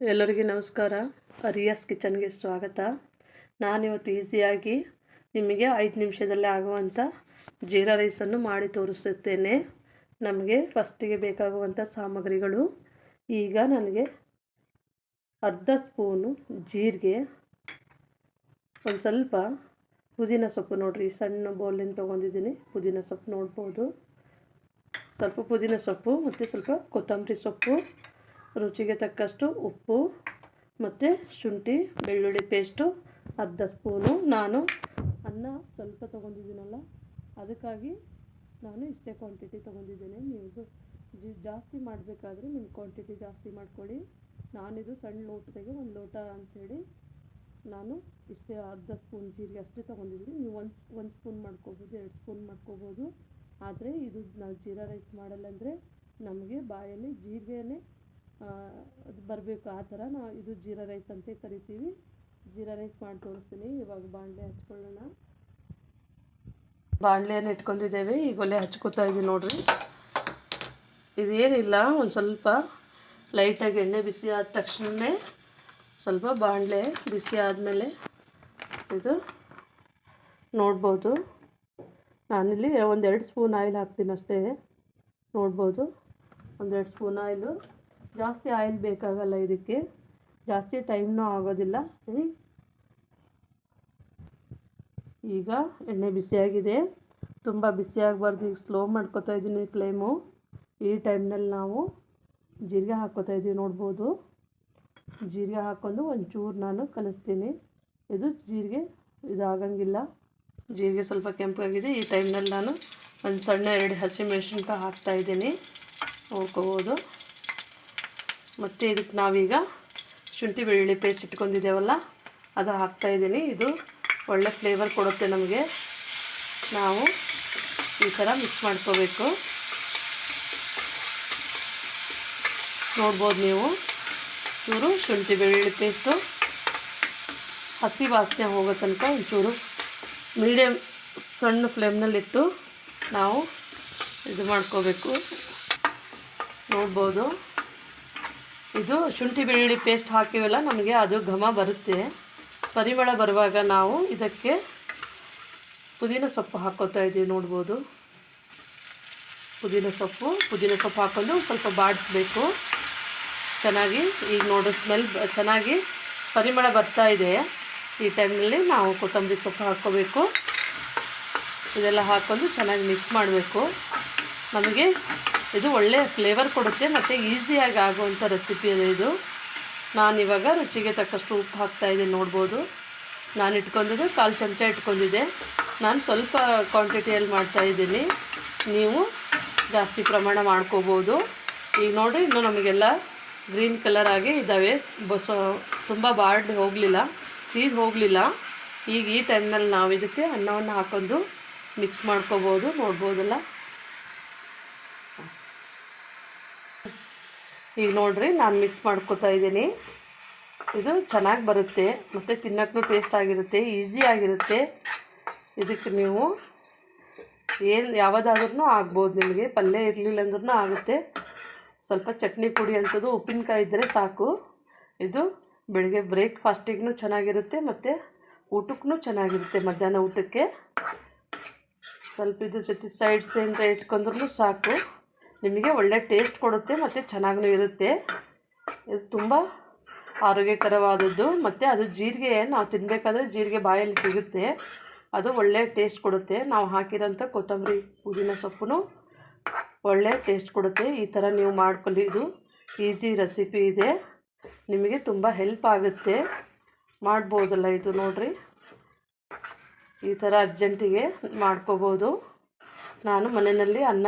ಎಲ್ಲರಿಗೂ ನಮಸ್ಕಾರ. ಅರಿಯಾಸ್ ಕಿಚನ್ಗೆ ಸ್ವಾಗತ. ನಾನಿವತ್ತು ಈಸಿಯಾಗಿ ನಿಮಗೆ ಐದು ನಿಮಿಷದಲ್ಲೇ ಆಗುವಂಥ ಜೀರಾ ರೈಸನ್ನು ಮಾಡಿ ತೋರಿಸುತ್ತೇನೆ. ನಮಗೆ ಫಸ್ಟಿಗೆ ಬೇಕಾಗುವಂಥ ಸಾಮಗ್ರಿಗಳು. ಈಗ ನನಗೆ ಅರ್ಧ ಸ್ಪೂನು ಜೀರಿಗೆ, ಒಂದು ಸ್ವಲ್ಪ ಪುದೀನ ಸೊಪ್ಪು ನೋಡಿರಿ ಸಣ್ಣ ಬೌಲಿಂದ ತೊಗೊಂಡಿದ್ದೀನಿ, ಪುದೀನ ಸೊಪ್ಪು ನೋಡ್ಬೋದು. ಸ್ವಲ್ಪ ಪುದೀನ ಸೊಪ್ಪು ಮತ್ತು ಸ್ವಲ್ಪ ಕೊತ್ತಂಬರಿ ಸೊಪ್ಪು. ರುಚಿಗೆ ತಕ್ಕಷ್ಟು ಉಪ್ಪು ಮತ್ತು ಶುಂಠಿ, ಬೆಳ್ಳುಳ್ಳಿ ಪೇಸ್ಟು ಅರ್ಧ ಸ್ಪೂನು. ನಾನು ಅನ್ನ ಸ್ವಲ್ಪ ತೊಗೊಂಡಿದ್ದೀನಲ್ಲ, ಅದಕ್ಕಾಗಿ ನಾನು ಇಷ್ಟೇ ಕ್ವಾಂಟಿಟಿ ತೊಗೊಂಡಿದ್ದೇನೆ. ನೀವು ಜಾಸ್ತಿ ಮಾಡಬೇಕಾದ್ರೆ ನಿಮ್ಮ ಕ್ವಾಂಟಿಟಿ ಜಾಸ್ತಿ ಮಾಡ್ಕೊಳ್ಳಿ. ನಾನಿದು ಸಣ್ಣ ಲೋಟದಾಗೆ ಒಂದು ಲೋಟ ಅಂಥೇಳಿ ನಾನು ಇಷ್ಟೇ ಅರ್ಧ ಸ್ಪೂನ್ ಜೀರಿಗೆ ಅಷ್ಟೇ ತೊಗೊಂಡಿದ್ದೀನಿ. ನೀವು ಒಂದು ಒಂದು ಸ್ಪೂನ್ ಮಾಡ್ಕೋಬೋದು, ಎರಡು ಸ್ಪೂನ್ ಮಾಡ್ಕೋಬೋದು. ಆದರೆ ಇದು ನಾವು ಜೀರಾ ರೈಸ್ ಮಾಡಲ್ಲ ಅಂದರೆ ನಮಗೆ ಬಾಯಲ್ಲಿ ಜೀರಿಗೆನೇ ಅದು ಬರಬೇಕು ಆ ಥರ ನಾವು ಇದು ಜೀರಾ ರೈಸ್ ಅಂತ ಕರಿತೀವಿ. ಜೀರಾ ರೈಸ್ ಮಾಡಿ ತೋರಿಸ್ತೀನಿ. ಇವಾಗ ಬಾಣಲೆ ಹಚ್ಕೊಳ್ಳೋಣ. ಬಾಣಲೆಯನ್ನು ಇಟ್ಕೊಂಡಿದ್ದೇವೆ. ಈಗ ಒಲೆ ಹಚ್ಕೋತಾ ಇದ್ದೀವಿ ನೋಡಿರಿ. ಇದೇನಿಲ್ಲ ಒಂದು ಸ್ವಲ್ಪ ಲೈಟಾಗಿ ಎಣ್ಣೆ ಬಿಸಿ ಆದ ತಕ್ಷಣವೇ ಸ್ವಲ್ಪ ಬಾಣಲೆ ಬಿಸಿ ಆದಮೇಲೆ ಇದು ನೋಡ್ಬೋದು. ನಾನಿಲ್ಲಿ ಒಂದೆರಡು ಸ್ಪೂನ್ ಆಯಿಲ್ ಹಾಕ್ತೀನಿ ಅಷ್ಟೇ. ನೋಡ್ಬೋದು. ಒಂದೆರಡು ಸ್ಪೂನ್ ಆಯಿಲು. ಜಾಸ್ತಿ ಆಯಿಲ್ ಬೇಕಾಗಲ್ಲ ಇದಕ್ಕೆ. ಜಾಸ್ತಿ ಟೈಮ್ನೂ ಆಗೋದಿಲ್ಲ. ಸರಿ? ಈಗ ಎಣ್ಣೆ ಬಿಸಿಯಾಗಿದೆ. ತುಂಬ ಬಿಸಿಯಾಗಬಾರ್ದು. ಈಗ ಸ್ಲೋ ಮಾಡ್ಕೋತಾ ಇದ್ದೀನಿ ಫ್ಲೇಮು. ಈ ಟೈಮ್ನಲ್ಲಿ ನಾವು ಜೀರಿಗೆ ಹಾಕ್ಕೋತಾ ಇದ್ದೀವಿ ನೋಡ್ಬೋದು. ಜೀರಿಗೆ ಹಾಕ್ಕೊಂಡು ಒಂಚೂರು ನಾನು ಕಲಿಸ್ತೀನಿ. ಇದು ಜೀರಿಗೆ ಇದಾಗಂಗಿಲ್ಲ. ಜೀರಿಗೆ ಸ್ವಲ್ಪ ಕೆಂಪಾಗಿದೆ. ಈ ಟೈಮ್ನಲ್ಲಿ ನಾನು ಒಂದು ಸಣ್ಣ ಎರಡು ಹಸಿಮೆಣಸಿನ್ಕಾಯಿ ಹಾಕ್ತಾಯಿದ್ದೀನಿ ನೋಡ್ಕೋಬೋದು. ಮತ್ತು ಇದಕ್ಕೆ ನಾವೀಗ ಶುಂಠಿ ಬೆಳ್ಳುಳ್ಳಿ ಪೇಸ್ಟ್ ಇಟ್ಕೊಂಡಿದ್ದೇವಲ್ಲ, ಅದು ಹಾಕ್ತಾಯಿದ್ದೀನಿ ಇದು ಒಳ್ಳೆ ಫ್ಲೇವರ್ ಕೊಡುತ್ತೆ ನಮಗೆ. ನಾವು ಈ ಥರ ಮಿಕ್ಸ್ ಮಾಡ್ಕೋಬೇಕು. ನೋಡ್ಬೋದು ನೀವು. ಚೂರು ಶುಂಠಿ ಬೆಳ್ಳುಳ್ಳಿ ಪೇಸ್ಟು ಹಸಿ ವಾಸನೆ ಹೋಗೋ ತನಕ ಒಂಚೂರು ಮೀಡಿಯಮ್ ಸಣ್ಣ ಫ್ಲೇಮ್ನಲ್ಲಿಟ್ಟು ನಾವು ಇದು ಮಾಡ್ಕೋಬೇಕು. ನೋಡ್ಬೋದು. ಇದು ಶುಂಠಿ ಬೆಳ್ಳುಳ್ಳಿ ಪೇಸ್ಟ್ ಹಾಕಿವೆಲ್ಲ, ನಮಗೆ ಅದು ಘಮ ಬರುತ್ತೆ. ಪರಿಮಳ ಬರುವಾಗ ನಾವು ಇದಕ್ಕೆ ಪುದೀನ ಸೊಪ್ಪು ಹಾಕೋತಾ ಇದ್ದೀವಿ, ನೋಡ್ಬೋದು. ಪುದೀನ ಸೊಪ್ಪು ಪುದೀನ ಸೊಪ್ಪು ಹಾಕೊಂಡು ಸ್ವಲ್ಪ ಬಾಡಿಸ್ಬೇಕು. ಚೆನ್ನಾಗಿ ಈಗ ನೋಡೋ, ಸ್ಮೆಲ್ ಚೆನ್ನಾಗಿ ಪರಿಮಳ ಬರ್ತಾ ಇದೆ. ಈ ಟೈಮ್ನಲ್ಲಿ ನಾವು ಕೊತ್ತಂಬರಿ ಸೊಪ್ಪು ಹಾಕ್ಕೋಬೇಕು. ಇದೆಲ್ಲ ಹಾಕೊಂಡು ಚೆನ್ನಾಗಿ ಮಿಕ್ಸ್ ಮಾಡಬೇಕು. ನಮಗೆ ಇದು ಒಳ್ಳೆಯ ಫ್ಲೇವರ್ ಕೊಡುತ್ತೆ ಮತ್ತು ಈಸಿಯಾಗಿ ಆಗುವಂಥ ರೆಸಿಪಿ ಇದೆ. ಇದು ನಾನಿವಾಗ ರುಚಿಗೆ ತಕ್ಕಷ್ಟು ಉಪ್ಪು ಹಾಕ್ತಾಯಿದ್ದೀನಿ ನೋಡ್ಬೋದು. ನಾನು ಇಟ್ಕೊಂಡಿದ್ದು ಕಾಲು ಚಮಚ ಇಟ್ಕೊಂಡಿದ್ದೆ. ನಾನು ಸ್ವಲ್ಪ ಕ್ವಾಂಟಿಟಿಯಲ್ಲಿ ಮಾಡ್ತಾಯಿದ್ದೀನಿ ನೀವು ಜಾಸ್ತಿ ಪ್ರಮಾಣ ಮಾಡ್ಕೋಬೋದು. ಈಗ ನೋಡಿ, ಇನ್ನು ನಮಗೆಲ್ಲ ಗ್ರೀನ್ ಕಲರ್ ಆಗಿ ಇದ್ದಾವೆ. ಬಸ, ತುಂಬ ಬಾರ್ಡ್ ಹೋಗಲಿಲ್ಲ, ಸೀದ್ ಹೋಗಲಿಲ್ಲ. ಈಗ ಈ ಟೈಮ್ನಲ್ಲಿ ನಾವು ಇದಕ್ಕೆ ಅನ್ನವನ್ನು ಹಾಕೊಂಡು ಮಿಕ್ಸ್ ಮಾಡ್ಕೋಬೋದು, ನೋಡ್ಬೋದಲ್ಲ? ಈಗ ನೋಡಿರಿ, ನಾನು ಮಿಕ್ಸ್ ಮಾಡ್ಕೊತಾ ಇದ್ದೀನಿ. ಇದು ಚೆನ್ನಾಗಿ ಬರುತ್ತೆ, ಮತ್ತು ತಿನ್ನೋಕ್ಕೂ ಟೇಸ್ಟ್ ಆಗಿರುತ್ತೆ ಈಸಿ ಆಗಿರುತ್ತೆ. ಇದಕ್ಕೆ ನೀವು ಏನು ಯಾವುದಾದ್ರೂ ಆಗ್ಬೋದು ನಿಮಗೆ, ಪಲ್ಯ ಇರಲಿಲ್ಲ ಅಂದ್ರೂ ಆಗುತ್ತೆ. ಸ್ವಲ್ಪ ಚಟ್ನಿ ಪುಡಿ ಅಂಥದ್ದು ಉಪ್ಪಿನಕಾಯಿ ಇದ್ದರೆ ಸಾಕು. ಇದು ಬೆಳಗ್ಗೆ ಬ್ರೇಕ್ಫಾಸ್ಟಿಗೂ ಚೆನ್ನಾಗಿರುತ್ತೆ, ಮತ್ತು ಊಟಕ್ಕೂ ಚೆನ್ನಾಗಿರುತ್ತೆ ಮಧ್ಯಾಹ್ನ ಊಟಕ್ಕೆ. ಸ್ವಲ್ಪ ಇದ್ರ ಜೊತೆ ಸೈಡ್ಸ್ ಏನಾರ ಇಟ್ಕೊಂಡ್ರೂ ಸಾಕು. ನಿಮಗೆ ಒಳ್ಳೆ ಟೇಸ್ಟ್ ಕೊಡುತ್ತೆ ಮತ್ತು ಚೆನ್ನಾಗೂ ಇರುತ್ತೆ. ಇದು ತುಂಬ ಆರೋಗ್ಯಕರವಾದದ್ದು. ಮತ್ತು ಅದು ಜೀರಿಗೆ ನಾವು ತಿನ್ನಬೇಕಾದ್ರೆ ಜೀರಿಗೆ ಬಾಯಲ್ಲಿ ಸಿಗುತ್ತೆ. ಅದು ಒಳ್ಳೆ ಟೇಸ್ಟ್ ಕೊಡುತ್ತೆ. ನಾವು ಹಾಕಿರೋಂಥ ಕೊತ್ತಂಬರಿ, ಪುದೀನ ಸೊಪ್ಪು ಒಳ್ಳೆ ಟೇಸ್ಟ್ ಕೊಡುತ್ತೆ. ಈ ಥರ ನೀವು ಮಾಡ್ಕೊಳ್ಳಿ. ಇದು ಈಸಿ ರೆಸಿಪಿ ಇದೆ. ನಿಮಗೆ ತುಂಬ ಹೆಲ್ಪ್ ಆಗುತ್ತೆ. ಮಾಡ್ಬೋದಲ್ಲ ಇದು ನೋಡಿರಿ. ಈ ಥರ ಅರ್ಜೆಂಟಿಗೆ ಮಾಡ್ಕೋಬೋದು. ನಾನು ಮನೆಯಲ್ಲಿ ಅನ್ನ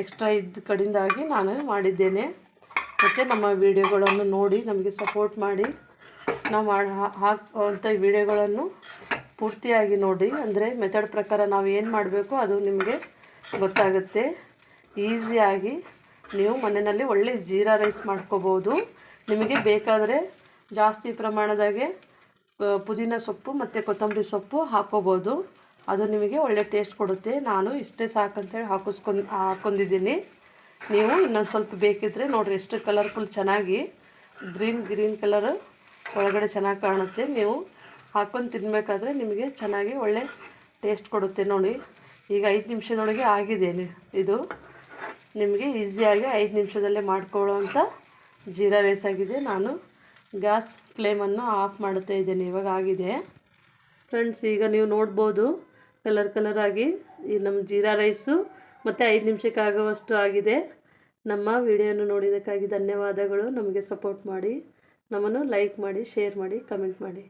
ಎಕ್ಸ್ಟ್ರಾ ಇದ್ದ ಕಡೆಯಿಂದಾಗಿ ನಾನು ಮಾಡಿದ್ದೇನೆ. ಮತ್ತು ನಮ್ಮ ವಿಡಿಯೋಗಳನ್ನು ನೋಡಿ ನಮಗೆ ಸಪೋರ್ಟ್ ಮಾಡಿ. ನಾವು ಮಾಡಿ ಹಾಕುವಂಥ ವಿಡಿಯೋಗಳನ್ನು ಪೂರ್ತಿಯಾಗಿ ನೋಡಿ. ಅಂದರೆ ಮೆಥಡ್ ಪ್ರಕಾರ ನಾವು ಏನು ಮಾಡಬೇಕು ಅದು ನಿಮಗೆ ಗೊತ್ತಾಗುತ್ತೆ. ಈಸಿಯಾಗಿ ನೀವು ಮನೆಯಲ್ಲಿ ಒಳ್ಳೆ ಜೀರಾ ರೈಸ್ ಮಾಡ್ಕೋಬೋದು. ನಿಮಗೆ ಬೇಕಾದರೆ ಜಾಸ್ತಿ ಪ್ರಮಾಣದಾಗೆ ಪುದೀನ ಸೊಪ್ಪು ಮತ್ತು ಕೊತ್ತಂಬರಿ ಸೊಪ್ಪು ಹಾಕ್ಕೋಬೋದು ಅದು ನಿಮಗೆ ಒಳ್ಳೆ ಟೇಸ್ಟ್ ಕೊಡುತ್ತೆ. ನಾನು ಇಷ್ಟೇ ಸಾಕಂತೇಳಿ ಹಾಕಿಸ್ಕೊಂಡು ಹಾಕ್ಕೊಂಡಿದ್ದೀನಿ ನೀವು ಇನ್ನೊಂದು ಸ್ವಲ್ಪ ಬೇಕಿದ್ದರೆ ನೋಡಿರಿ ಎಷ್ಟು ಕಲರ್ಫುಲ್ ಚೆನ್ನಾಗಿ ಗ್ರೀನ್ ಗ್ರೀನ್ ಕಲರ್ ಒಳಗಡೆ ಚೆನ್ನಾಗಿ ಕಾಣುತ್ತೆ. ನೀವು ಹಾಕ್ಕೊಂಡು ತಿನ್ನಬೇಕಾದ್ರೆ ನಿಮಗೆ ಚೆನ್ನಾಗಿ ಒಳ್ಳೆ ಟೇಸ್ಟ್ ಕೊಡುತ್ತೆ ನೋಡಿ. ಈಗ ಐದು ನಿಮಿಷದೊಳಗೆ ಆಗಿದೆ ಇದು ನಿಮಗೆ ಈಸಿಯಾಗಿ ಐದು ನಿಮಿಷದಲ್ಲೇ ಮಾಡ್ಕೊಳ್ಳೋವಂಥ ಜೀರಾ ರೈಸ್ ಆಗಿದೆ. ನಾನು ಗ್ಯಾಸ್ ಫ್ಲೇಮನ್ನು ಆಫ್ ಮಾಡುತ್ತಾ ಇದ್ದೇನೆ. ಇವಾಗ ಆಗಿದೆ. ಫ್ರೆಂಡ್ಸ್ ಈಗ ನೀವು ನೋಡ್ಬೋದು ಕಲರ್ ಕಲರ್ ಆಗಿ ಈ ನಮ್ಮ ಜೀರಾ ರೈಸು ಮತ್ತು ಐದು ನಿಮಿಷಕ್ಕೆ ಆಗುವಷ್ಟು ಆಗಿದೆ. ನಮ್ಮ ವಿಡಿಯೋನ ನೋಡಿದ್ದಕ್ಕಾಗಿ ಧನ್ಯವಾದಗಳು. ನಮಗೆ ಸಪೋರ್ಟ್ ಮಾಡಿ. ನಮ್ಮನ್ನು ಲೈಕ್ ಮಾಡಿ, ಶೇರ್ ಮಾಡಿ, ಕಮೆಂಟ್ ಮಾಡಿ.